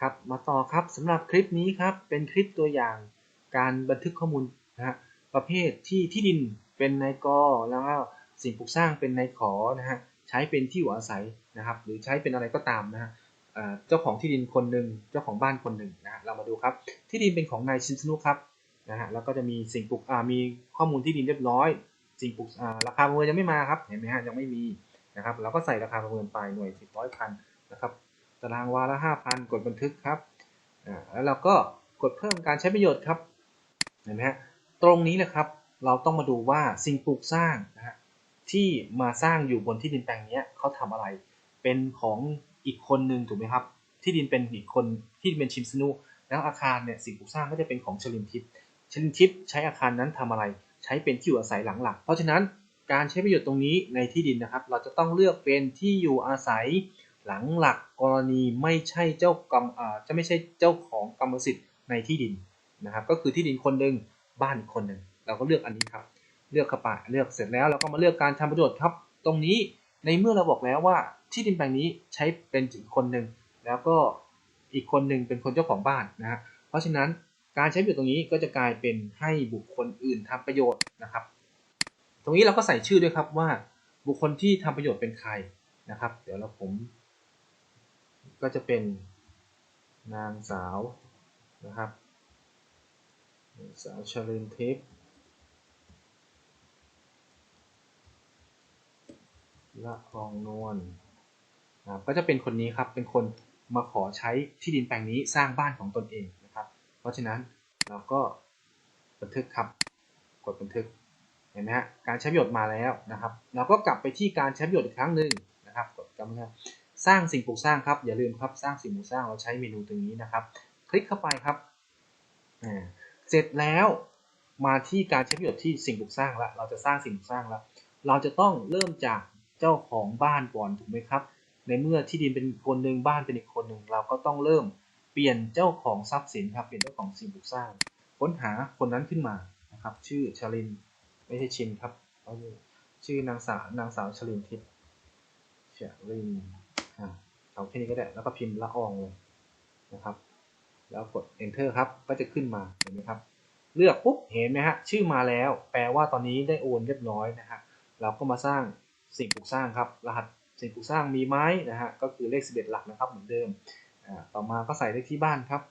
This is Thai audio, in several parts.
ครับมาต่อครับสำหรับคลิปนี้ครับเป็นคลิปตัวอย่างการบันทึกข้อมูลนะฮะประเภทที่ที่ดินเป็นในกอแล้วก็สิ่งปลูกสร้างเป็นในขอนะฮะใช้เป็นที่อยู่อาศัยนะครับ หรือใช้เป็นอะไรก็ตามนะฮะเจ้าของที่ดินคนหนึ่งเจ้าของบ้านคนหนึ่งนะเรามาดูครับ ที่ดินเป็นของนายชินสนุครับนะฮะแล้วก็จะมีสิ่งปลูกมีข้อมูลที่ดินเรียบร้อย สิ่งปลูกราคาประเมินยังไม่มาครับเห็นไหมฮะยังไม่มีนะครับเราก็ใส่ราคาประเมินไปหน่วยสิบร้อยพันนะครับ ตารางวาละห้าพันกดบันทึกครับแล้วเราก็กดเพิ่มการใช้ประโยชน์ครับเห็นไหมฮะตรงนี้แหละครับ เราต้องมาดูว่าสิ่งปลูกสร้างนะฮะที่มาสร้างอยู่บนที่ดินแปลงนี้เขาทำอะไร เป็นของอีกคนหนึ่งถูกไหมครับ ที่ดินเป็นอีกคนที่เป็นชิมสนุแล้วอาคารเนี่ยสิ่งปลูกสร้างก็จะเป็นของชลินทิพย์ชลินทิพย์ใช้อาคารนั้นทำอะไร ใช้เป็นที่อยู่อาศัยหลังหลัก เพราะฉะนั้นการใช้ประโยชน์ตรงนี้ในที่ดินนะครับ เราจะต้องเลือกเป็นที่อยู่อาศัย หลังหลักกรณีไม่ใช่เจ้ากรรมจะไม่ใช่เจ้าของกรรมสิทธิ์ในที่ดินนะครับก็คือที่ดินคนหนึ่งบ้านอีกคนหนึ่งเราก็เลือกอันนี้ครับ เลือกเข้าไปเลือกเสร็จแล้วเราก็มาเลือกการทำประโยชน์ครับ ตรงนี้ในเมื่อเราบอกแล้วว่าที่ดินแปลงนี้ใช้เป็นอีกคนหนึ่งแล้วก็อีกคนหนึ่งเป็นคนเจ้าของบ้านนะฮะเพราะฉะนั้นการใช้ประโยชน์ตรงนี้ก็จะกลายเป็นให้บุคคลอื่นทำประโยชน์นะครับ ตรงนี้เราก็ใส่ชื่อด้วยครับว่าบุคคลที่ทำประโยชน์เป็นใครนะครับ เดี๋ยวเราผม ก็จะเป็นนางสาวนะครับนางสาวชลินทิพย์ละอองนวลนะก็จะเป็นคนนี้ครับ เป็นคนมาขอใช้ที่ดินแปลงนี้สร้างบ้านของตนเองนะครับ เพราะฉะนั้นเราก็บันทึกครับ กดบันทึก เห็นไหมฮะ การใช้ประโยชน์มาแล้วนะครับ เราก็กลับไปที่การใช้ประโยชน์อีกครั้งหนึ่งนะครับ กดกำลัง สร้างสิ่งปลูกสร้างครับอย่าลืมครับสร้างสิ่งปลูกสร้างเราใช้เมนูตรงนี้นะครับ คลิกเข้าไปครับเสร็จแล้วมาที่การใช้ประโยชน์ที่สิ่งปลูกสร้างแล้วเราจะสร้างสิ่งปลูกสร้างแล้วเราจะต้องเริ่มจากเจ้าของบ้านก่อนถูกไหมครับ ในเมื่อที่ดินเป็นคนหนึ่งบ้านเป็นอีกคนหนึ่งเราก็ต้องเริ่มเปลี่ยนเจ้าของทรัพย์สินครับเปลี่ยนเจ้าของสิ่งปลูกสร้าง ค้นหาคนนั้นขึ้นมานะครับ ชื่อชลินไม่ใช่ชินครับชื่อนางสาวนางสาวชลินทิพย์ชลิน เอาแค่นี้ก็ได้แล้วก็พิมพ์ละอองเลยนะครับ แล้วกด enter ครับก็จะขึ้นมาเห็นไหมครับ เลือกปุ๊บเห็นไหมฮะชื่อมาแล้ว แปลว่าตอนนี้ได้โอนเรียบร้อยนะฮะเราก็มาสร้างสิ่งปลูกสร้างครับ รหัสสิ่งปลูกสร้างมีไหมนะฮะก็คือเลข 11 หลักนะครับเหมือนเดิมต่อมาก็ใส่เลขที่บ้านครับ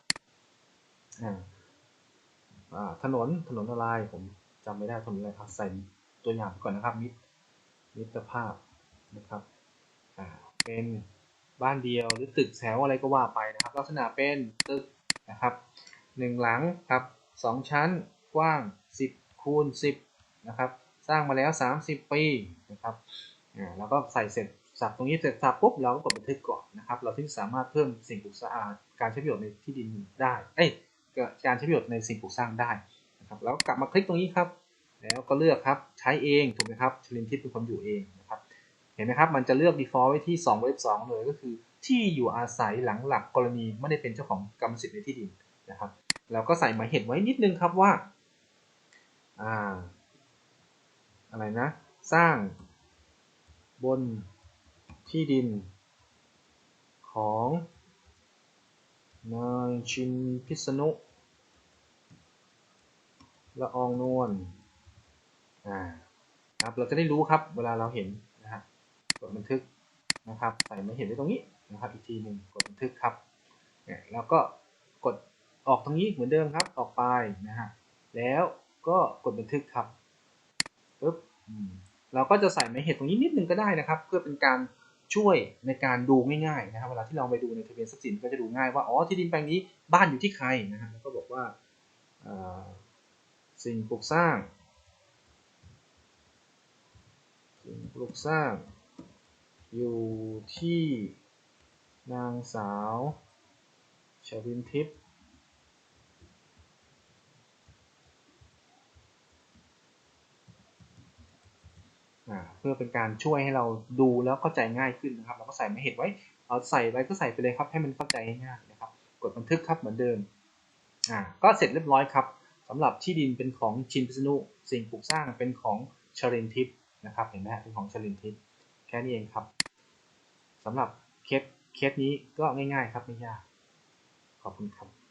ถนนถนนอะไรผมจำไม่ได้ถนนอะไรครับใส่ตัวอย่างก่อนนะครับมิตรมิตรภาพนะครับเป็น บ้านเดียว หรือตึกแถวอะไรก็ว่าไปนะครับ ลักษณะเป็นตึกนะครับหนึ่งหลังครับสองชั้นกว้าง 10คูณ10นะครับสร้างมาแล้ว 30 ปีนะครับอ่าแล้วก็ใส่เสร็จสับตรงนี้เสร็จสับปุ๊บเราก็กดบันทึกก่อนนะครับ เราถึงสามารถเพิ่มสิ่งปลูกสร้างการใช้ประโยชน์ในที่ดินได้เอ้ยการใช้ประโยชน์ในสิ่งปลูกสร้างได้นะครับแล้วกลับมาคลิกตรงนี้ครับ แล้วก็เลือกครับใช้เองถูกไหมครับชลินทิพย์เป็นคนอยู่เองนะครับ เห็นไหมครับ มันจะเลือก default ไว้ที่2เว็บ2เลยก็คือที่อยู่อาศัยหลังหลักกรณีไม่ได้เป็นเจ้าของกรรมสิทธิ์ในที่ดินนะครับ แล้วก็ใส่หมายเหตุไว้นิดนึงครับว่าอ่าอะไรนะ สร้างบนที่ดินของนายชินพิษณุละอองนวลอ่าครับเราจะได้รู้ครับเวลาเราเห็น ดบันทึกนะครับ ใส่มาเห็นไว้ตรงนี้นะครับ อีกทีหนึ่งกดบันทึกครับเนี่ยแล้วก็กดออกตรงนี้เหมือนเดิมครับ ออกไปนะฮะ แล้วก็กดบันทึกครับปึ๊บเราก็จะใส่หมายเหตุตรงนี้นิดนึงก็ได้นะครับ เพื่อเป็นการช่วยในการดูง่ายๆนะครับ เวลาที่เราไปดูในทะเบียนทรัพย์สินก็จะดูง่ายว่าอ๋อที่ดินแปลงนี้บ้านอยู่ที่ใครนะฮะแล้วก็บอกว่าสิ่งปลูกสร้างสิ่งปลูกสร้าง อยู่ที่นางสาวชวินทิพย์เพื่อเป็นการช่วยให้เราดูแล้วเข้าใจง่ายขึ้นนะครับ เราก็ใส่ไม่เห็นไว้ เอาใส่ไว้ก็ใส่ไปเลยครับ ให้มันเข้าใจง่ายนะครับ กดบันทึกครับเหมือนเดิม อ่า ก็เสร็จเรียบร้อยครับสำหรับที่ดินเป็นของชินพิษณุสิ่งปลูกสร้างเป็นของชรินทิพย์นะครับ เห็นไหมเป็นของชรินทิพย์แค่นี้เองครับ สำหรับเคสเคสนี้ก็ง่ายๆครับไม่ยากขอบคุณครับ